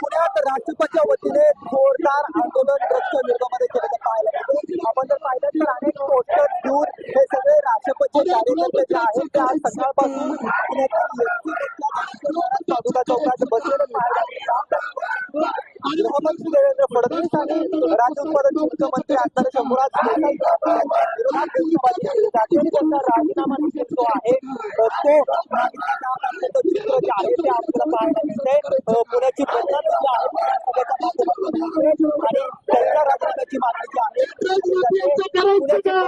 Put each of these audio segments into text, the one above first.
पुण्यात राष्ट्रपतीच्या वतीने जोरदार आंदोलन ड्रग्स विरोधामध्ये केलं पाहायला आपण जर पाहिलं तर अनेक पोस्टर घेऊन हे सगळे राष्ट्रपती कार्यकर्ते जे आहेत ते आज सकाळपासून साधुका चौकात बसलेले मुख्यमंत्री देवेंद्र फडणवीस आणि राज्य उत्पादन मुख्यमंत्री आमदार शंभूराज राजीनामा जो आहे तो चित्र आहे ते आपल्याला पाहायला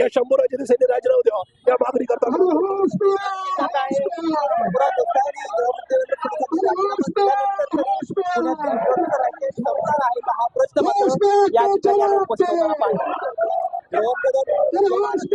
या शंभराच्या दिशेने राजीनाव द्यावा या मागणी करता हा प्रश्न Roberto